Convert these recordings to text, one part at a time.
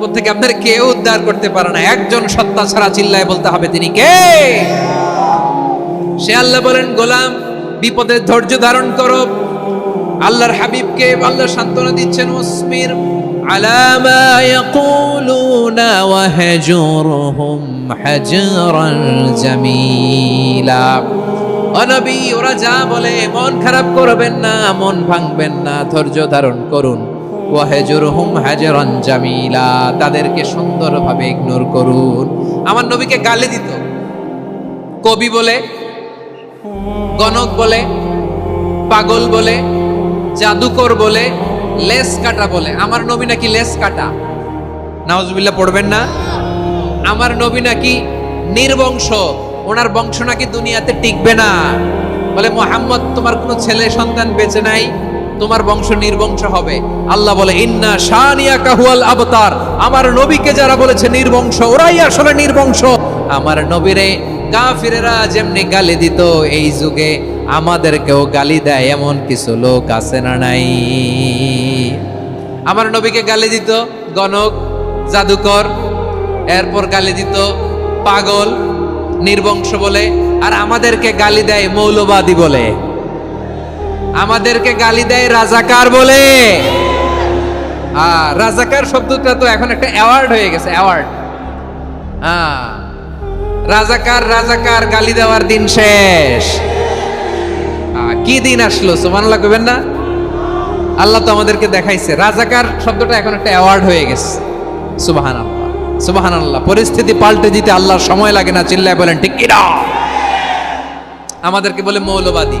বিপদ থেকে আপনার কেউ উদ্ধার করতে পারে না। একজন সত্তা ছাড়া চিল্লায় বলতে হবে তিনি কে? সে আল্লাহ বলেন, গোলাম, বিপদের ধৈর্য ধারণ করো। আল্লাহর হাবিবকে আল্লাহ সান্ত্বনা দিচ্ছেন ওসমির আলামা ওরা যা বলে, মন খারাপ করবেন না, মন ভাঙবেন না, ধৈর্য ধারণ করুন। ওয়াহেজুরহুম হাজরান জামিলা, তাদেরকে সুন্দরভাবে ইগনোর করুন। আমার নবীকে গালি দিত। কবি বলে, গণক বলে, পাগল বলে, জাদুকর বলে, লেস কাটা বলে। আমার নবী নাকি লেস কাটা? নাউজুবিল্লাহ, পড়বেন না? আমার নবী নাকি নির্বংশ? ওনার বংশ নাকি দুনিয়াতে টিকবে না। বলে, মোহাম্মদ, তোমার কোনো ছেলে সন্তান বেঁচে নাই? তোমার বংশ নির্বংশ হবে। আল্লাহ বলে, ইন্না শানিয়া কাহুয়াল আবতার। আমার নবীকে যারা বলেছে নির্বংশ, ওরাই আসলে নির্বংশ। আমার নবীরে কাফিরেরা যেমনি গালি দিত, এই যুগে আমাদেরকেও গালি দেয় এমন কিছু লোক আছে না নাই? আমার নবীকে গালি দিত গণক, জাদুকর, এরপর গালি দিত পাগল, নির্বংশ বলে, আর আমাদেরকে গালি দেয় মৌলবাদী বলে। আমাদেরকে গালি দেয় রাজাকার বলে। রাজাকার শব্দটা তো এখন একটা অ্যাওয়ার্ড হয়ে গেছে অ্যাওয়ার্ড হ্যাঁ রাজাকার রাজাকার, গালি দেওয়ার দিন শেষ। কি দিন আসলো, সুবহানাল্লাহ কইবেন না? আল্লাহ তো আমাদেরকে দেখাইছে। রাজাকার শব্দটা এখন একটা অ্যাওয়ার্ড হয়ে গেছে। সুবাহান আল্লাহ সুবাহান আল্লাহ পরিস্থিতি পাল্টে দিতে আল্লাহর সময় লাগে না, চিল্লায় বলেন, ঠিক আমাদেরকে বলে মৌলবাদী।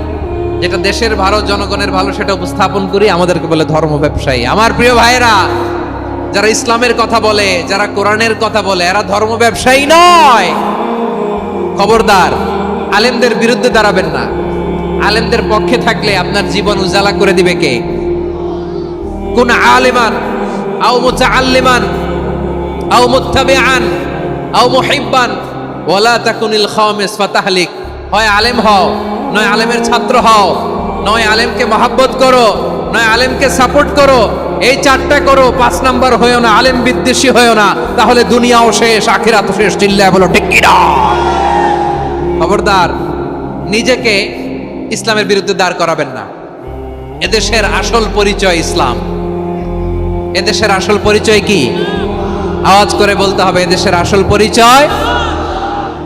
যেটা দেশের ভালো জনগণের ভালো সেটা উপস্থাপন করি, আমাদেরকে বলে ধর্ম ব্যবসায়ী। আমার প্রিয় ভাইয়েরা, যারা ইসলামের কথা বলে, যারা কোরআনের কথা বলে, এরা ধর্ম ব্যবসায়ী নয়। খবরদার, আলেমদের বিরুদ্ধে দাঁড়াবেন না। আলেমদের পক্ষে থাকলে আপনার জীবন উজালা করে দিবে কে? কোন আলেমান? তাকুনিল খামিস ফাতাহলিক। হয় আলেম হও। নয় আলেমের ছাত্র হও, নয় আলেমকে মহাব্বত করো, নয় আলেমকে সাপোর্ট করো, এই চারটা করো, পাঁচ নাম্বার হয়েও না, আলেম বিদ্বেষী হয়েও না, তাহলে দুনিয়াও শেষ আখিরাত শেষ, চিল্লায় বলো, ঠিক খবরদার, নিজেকে ইসলামের বিরুদ্ধে দাঁড় করাবেন না। এদেশের আসল পরিচয় ইসলাম। এদেশের আসল পরিচয় কি? আওয়াজ করে বলতে হবে, এদেশের আসল পরিচয়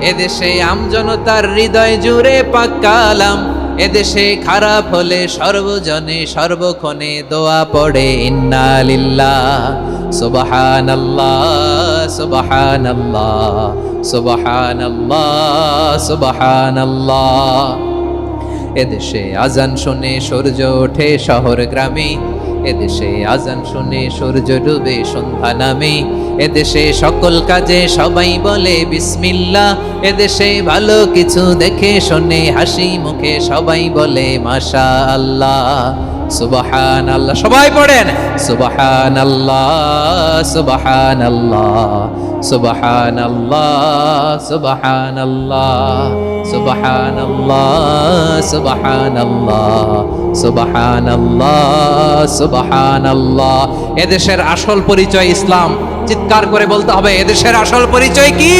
এদেশে আমজনতার হৃদয় জুড়ে পাক্কালাম এদেশে খারাপ হলে সর্বজনে সর্বক্ষণে দোয়া পড়ে ইন্নালিল্লাহ সুবহানাল্লাহ সুবহানাল্লাহ সুবহানাল্লাহ সুবহানাল্লাহ। এদেশে আজান শুনে সূর্য ওঠে শহর গ্রামে। এদেশে আজান শুনে সূর্য ডুবে সন্ধ্যা নামে। এদেশে সকল কাজে সবাই বলে বিসমিল্লা এদেশে ভালো কিছু দেখে শোনে হাসি মুখে সবাই বলে মাশা আল্লাহ সুবাহান আল্লাহ সবাই পড়েন। সুবাহান আল্লাহ সুবাহান আল্লাহ সুবাহান আল্লাহ সুবাহান আল্লাহ সুবাহান আল্লাহ সুবাহান আল্লাহ সুবাহান আল্লাহ সুবাহান আল্লাহ এদেশের আসল পরিচয় ইসলাম। চিৎকার করে বলতে হবে এদেশের আসল পরিচয় কি?